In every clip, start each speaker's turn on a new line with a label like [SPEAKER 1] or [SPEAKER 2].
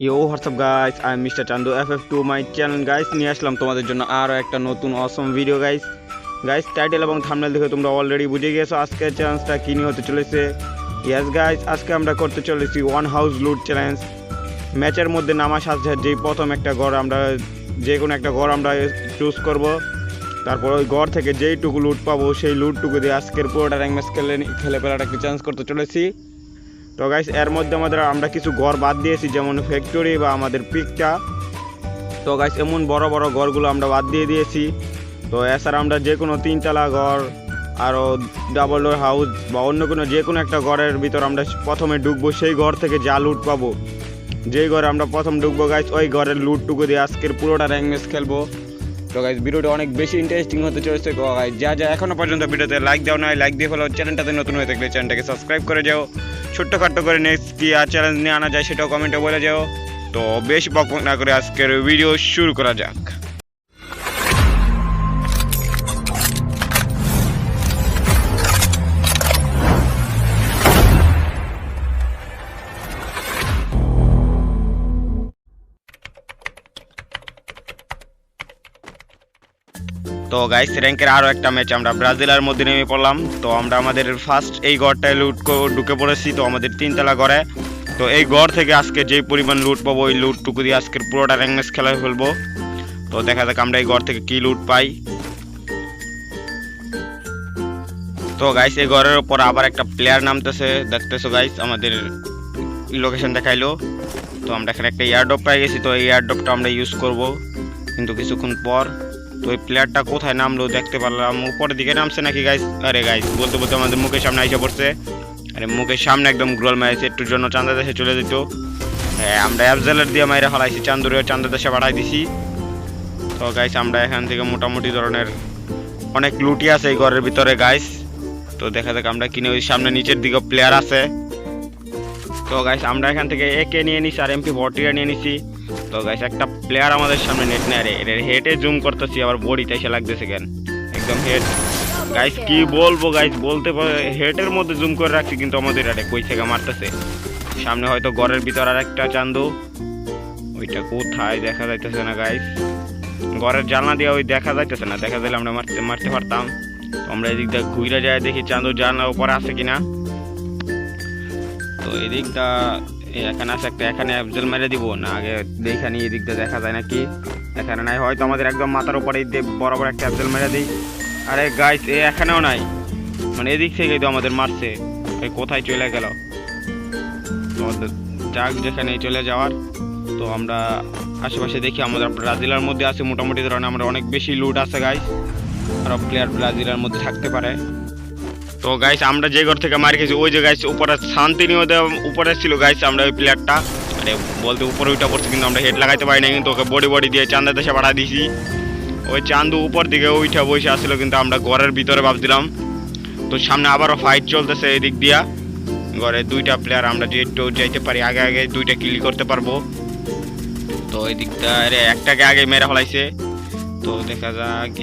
[SPEAKER 1] You WhatsApp guys I am mister Chandu F F to my channel guys নিয়ে আসলাম তোমাদের জন্য আরও একটা নতুন awesome video guys guys title এবং থামনেল দেখে তোমরা অলরেডি বুঝে গেছো আজকের চ্যালেঞ্জটা কী নিয়ে হতে চলেছে। ইয়েস গাইস আজকে আমরা করতে চলেছি ওয়ান হাউস লুট চ্যালেঞ্জ ম্যাচের মধ্যে নামা সাথে যেই প্রথম একটা ঘর আমরা, যে কোনো একটা ঘর আমরা চুজ করব। তারপর ওই ঘর থেকে যেইটুকু লুট পাবো, সেই লুটটুকু দিয়ে আজকের পুরোটা র্যাঙ্ক ম্যাচ খেলে খেলে ফেলার একটা চান্স করতে চলেছি। তো গাইস এর মধ্যে আমাদের আমরা কিছু ঘর বাদ দিয়েছি, যেমন ফ্যাক্টরি বা আমাদের পিকটা। তো গাইস এমন বড় বড় ঘরগুলো আমরা বাদ দিয়ে দিয়েছি। তো এছাড়া আমরা যে কোনো তিনতলা ঘর আরও ডাবল ডোর হাউস বা অন্য কোনো যে কোনো একটা ঘরের ভিতর আমরা প্রথমে ঢুকবো, সেই ঘর থেকে যা লুট পাবো। যেই ঘরে আমরা প্রথম ঢুকবো গাইস ওই ঘরের লুটটুকু দিয়ে আজকের পুরোটা ম্যাচ খেলব। তো গাইস ভিডিওটা অনেক বেশি ইন্টারেস্টিং হতে চলেছে। যা যা এখনও পর্যন্ত ভিডিওতে লাইক দাও না লাইক দিয়ে ফেলো চ্যানেলটাতে নতুন হয়ে থাকলে চ্যানেলটাকে সাবস্ক্রাইব করে যাও। ছোট্টখাট্ট করে নেক্সট কি আর চ্যালেঞ্জ নিয়ে আনা যায় সেটাও কমেন্টে বলে যাও। তো বেশ বক না করে আজকের ভিডিও শুরু করা যাক। তো গাইস র্যাঙ্কের আরও একটা ম্যাচ আমরা ব্রাজিলের মধ্যে নেমে পড়লাম। তো আমরা আমাদের ফার্স্ট এই ঘরটায় লুট ঢুকে পড়েছি, তো আমাদের তিনতলা ঘরে তো এই ঘর থেকে আজকে যেই পরিমাণ লুট পাবো, ওই লুটটুকু দিয়ে আজকের পুরোটা র্যাঙ্ক ম্যাচ খেলা ফেলব। তো দেখা যাক আমরা এই ঘর থেকে কি লুট পাই। তো গাইস এই ঘরের ওপর আবার একটা প্লেয়ার নামতেছে, দেখতেছো গাইস আমাদের লোকেশন দেখাইলো। তো আমরা এখানে একটা এয়ারড্রপ পাই গেছি, তো এই এয়ারড্রপটা আমরা ইউজ করব। কিন্তু কিছুক্ষণ পর তো ওই প্লেয়ারটা কোথায় নামলো দেখতে পারলাম। উপরের দিকে নামছে নাকি গাইস আরে গাইস বলতে বলতে আমাদের মুখের সামনে এসে পড়ছে। আরে, মুখের সামনে একদম গ্রোল মারিছে একটুর জন্য চান্দা দেশে চলে যেত। হ্যাঁ আমরা অ্যাবজেলার দিয়ে মাইরা ফেলাইছি, চান্দুরে চান্দা দেশে পাঠাই দিছি। তো গাইস আমরা এখান থেকে মোটামুটি ধরনের অনেক লুটি আছে এই ঘরের ভিতরে গাইস তো, দেখা যাক আমরা কিনে ওই সামনে নিচের দিকে প্লেয়ার আছে। তো গাইস আমরা এখান থেকে একে নিয়ে নিছি আর এমপি ফর্টিটা নিয়ে নিছি। তো গাইস একটা প্লেয়ার আমাদের সামনে নেট নেয় রে। এর জুম করতেছি, আবার বডিতে এসে লাগতেছে কেন? একদম হেড গাইস কি বলব গাইস বলতে হেডের মধ্যে জুম করে রাখছি, কিন্তু আমাদের আরে কই থেকে মারতেছে? সামনে হয়তো ঘরের ভিতর আর একটা চান্দু। ওইটা কোথায় দেখা যাইতেছে না গাইস ঘরের জানলা দিয়ে ওই দেখা যাইতেছে না, দেখা যাইলে আমরা মারতে মারতে পারতাম। আমরা এদিক দিয়ে ঘুরে যায় দেখি চান্দু জানলার উপরে আছে কিনা। তো এদিকটা এখানে আছে একটা, এখানে অ্যাবজেল মেরে দিব। না, আগে দেখে নিই এদিকটা দেখা যায় নাকি? এখানে নাই, হয়তো আমাদের একদম মাথার উপরে দিয়ে বরাবর একটা অ্যাবজেল মেরে দিই। আরে গাইস এ এখানেও নাই। মানে এদিক থেকে তো আমাদের মারছে। কোথায় চলে গেল? আমাদের যাক, যেখানে চলে যাওয়ার। তো আমরা আশেপাশে দেখি, আমাদের ব্রাজিলের মধ্যে আছে। মোটামুটি ধরনের আমরা অনেক বেশি লুট আছে গাইস আরও প্লেয়ার ব্রাজিলার মধ্যে থাকতে পারে। তো গাইস আমরা যে ঘর থেকে মার খেয়েছি, ওই যে গাইস উপরে শান্তি নিয়ে উপরে ছিল গাইস আমরা ওই প্লেয়ারটা আরে বলতে উপরে ওইটা পড়ছে, কিন্তু আমরা হেড লাগাইতে পারি না কিন্তু ওকে বডি বডি দিয়ে চান্দা দেশে পাঠা দিয়েছি ওই চান্দু উপর দিকে ওইটা বসে আসছিল কিন্তু আমরা ঘরের ভিতরে ভাবছিলাম। তো সামনে আবারও ফাইট চলতেছে এই দিক দিয়া। ঘরে দুইটা প্লেয়ার আমরা যে একটু যাইতে পারি, আগে আগে দুইটা কিল করতে পারব। তো এই দিকটা আরে একটাকে আগে মেরে ফেলাইছে। তো দেখা যাক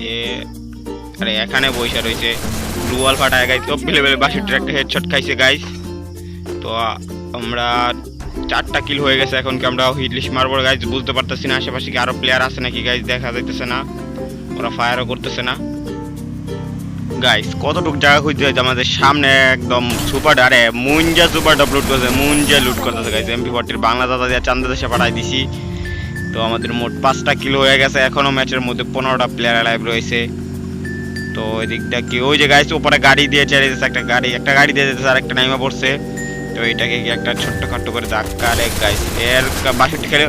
[SPEAKER 1] আরে এখানে বসে রয়েছে। ব্লু ওয়াল ফাটায় সব বেলে বেলে বাসুটির একটা হেডশট খাইছে গাইস তো আমরা চারটা কিল হয়ে গেছে এখন কি আমরা হিটলিশ মারবো গাইস বুঝতে পারতেছি না। আশেপাশে কি আরও প্লেয়ার আছে নাকি গাইস দেখা যাইতেছে না। ওরা ফায়ারও করতেছে না। গাইস কতটুকু জায়গা খুঁজতে হয়েছে আমাদের সামনে একদম সুপার আরে মুঞ্জা সুপার টপ লুট করছে, মুঞ্জা লুট করতেছে গাইস এমপি ফর্টির বাংলা দাদা দিয়ে চান্দা দেশে পাঠাই দিছি। তো আমাদের মোট পাঁচটা কিলো হয়ে গেছে, এখনও ম্যাচের মধ্যে পনেরোটা প্লেয়ার লাইভ রয়েছে। তো ওই দিকটা কি? ওই যে গাইস উপরে গাড়ি দিয়ে চেড়ে দিতেছে একটা গাড়ি একটা গাড়ি দিয়ে দিতেছে আর একটা নাইমা পড়ছে। তো এটাকে কি একটা ছোট্ট খাট্ট করে ধাক্কা আরে গাইস এর বাসুটি খেলে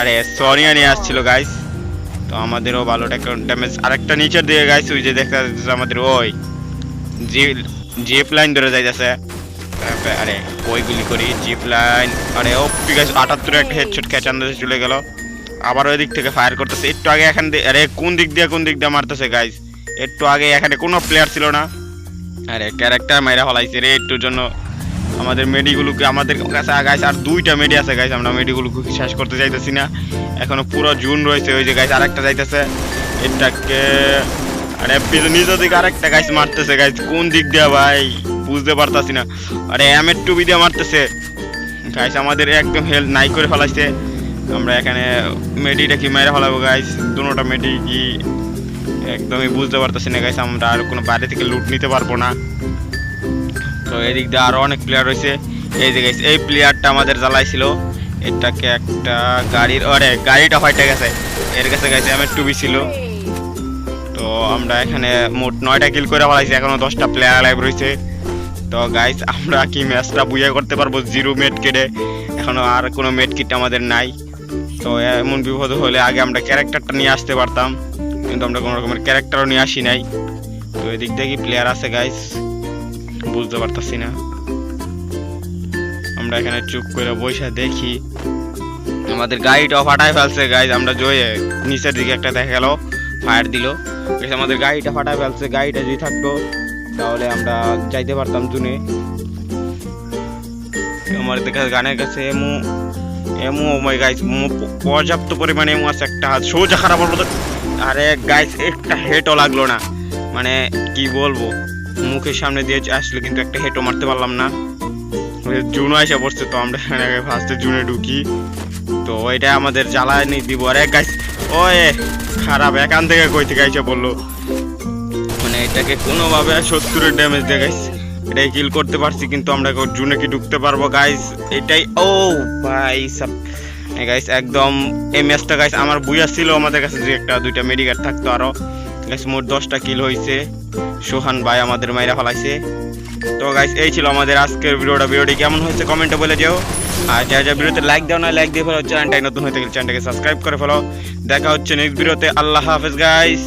[SPEAKER 1] আরে, সনিয়া নিয়ে আসছিল গাইস তো আমাদেরও ভালো একটা ড্যামেজ আরেকটা নিচের দিকে গাইস ওই যে দেখা যাচ্ছে আমাদের ওই জিপ লাইন ধরে যাইতেছে। আরে ওই গুলি করি? জিপ লাইন আরে, ও গাইস আটাত্তর একটা হেডশট খেয়ে চান্দাতে চলে গেল। আবার ওই দিক থেকে ফায়ার করতেছে। একটু আগে এখান দিয়ে আরে, কোন দিক দিয়ে, কোন দিক দিয়ে মারতেছে গাইস একটু আগে এখানে কোনো প্লেয়ার ছিল না। আরে ক্যারেক্টার মাইরা ফলাইছে রে একটুর জন্য। আমাদের মেডিগুলোকে আমাদের কাছে গাইস আর দুইটা মেডি আছে গাইস আমরা মেডিগুলোকে শেষ করতে চাইতেছি না। এখনও পুরো জুন রয়েছে, ওই যে গাইস আরেকটা যাইতেছে। এটাকে, আরে পিছনে নিচের দিকে আরেকটা গাইস মারতেছে গাইস কোন দিক দিয়ে, ভাই? বুঝতে পারতাছি না। আরে এম এর টুবি দিয়ে মারতেছে। গাইস আমাদের একদম হেল্প নাই করে ফেলাইছে। আমরা এখানে মেডিটা কি মেরে ফেলাবো গাইস দুটোটা মেডি কি একদমই বুঝতে পারতেছি না গাইস আমরা আর কোনো বাইরে থেকে লুট নিতে পারব না। তো এদিক দিয়ে আরও অনেক প্লেয়ার রয়েছে। এই যে গাইস এই প্লেয়ারটা আমাদের জ্বালাইছিল। এটাকে একটা গাড়ির, আরে, গাড়িটা হয়টা গেছে। এর কাছে গাইছে আমার টুবি ছিল। তো আমরা এখানে মোট নয়টা কিল করে ফেলাইছি, এখনও দশটা প্লেয়ার লাইভ রয়েছে। তো গাইস আমরা কি ম্যাচটা বুঝে করতে পারব? জিরো মেট কেটে এখনও আর কোনো মেট কিট আমাদের নাই। তো এমন বিপদ হলে আগে আমরা ক্যারেক্টারটা নিয়ে আসতে পারতাম। কিন্তু আমরা কোনো রকমের ক্যারেক্টারও নিয়ে আসি নাই। তো এদিক দিয়ে কি প্লেয়ার আছে গাইস বুঝতে পারতাছি না। আমরা এখানে চুপ করে বসে দেখি। আমাদের গাড়িটা ফাটাই ফেলছে গাইজ আমরা জয়ে নিচের দিকে একটা দেখা গেল ফায়ার দিল। আমাদের গাড়িটা ফাটাই ফেলছে, গাড়িটা যদি থাকতো, তাহলে আমরা যাইতে পারতাম জুনে। আমার দেখা গানের কাছে এমু এমু মাই গাইস পর্যাপ্ত পরিমাণে এমু আছে, একটা সোজা খারাপ হলো আরে গাইস একটা হেটও লাগল না। মানে কি বলব? মুখের সামনে দিয়ে আসলে কিন্তু একটা হেটও মারতে পারলাম না। জুনও এসে পড়ছে তো, আমরা ফার্স্টে জুনে ঢুকি। তো ওইটা আমাদের জ্বালানি দিব। আরে গাইস ওয়ে, খারাপ, এখান থেকে কই থেকে এসে বলল মানে এটাকে কোনোভাবে সত্তরের ড্যামেজ দিয়ে গাইস এটাই কিল করতে পারছি, কিন্তু আমরা জুনে কি ঢুকতে পারব গাইস এটাই ও, ভাই, সব গাইস একদম এই ম্যাচটা গাইস আমার বুয়া ছিল আমাদের কাছে যে একটা, দুইটা মেডিকেট থাকতো আরও। গাইস মোট দশটা কিল হয়েছে সোহান ভাই আমাদের মাইরা ফলাইছে। তো গাইস এই ছিল আমাদের আজকের ভিডিওটা। ভিডিওটি কেমন হয়েছে কমেন্টে বলে যেও আর যা যা ভিডিওতে লাইক দাও, না লাইক দিয়ে ফেলো, চ্যানেলটাই নতুন হয়ে থাকলে চ্যানেলটাকে সাবস্ক্রাইব করে ফেলো। দেখা হচ্ছে নেক্সট ভিডিওতে। আল্লাহ হাফেজ গাইস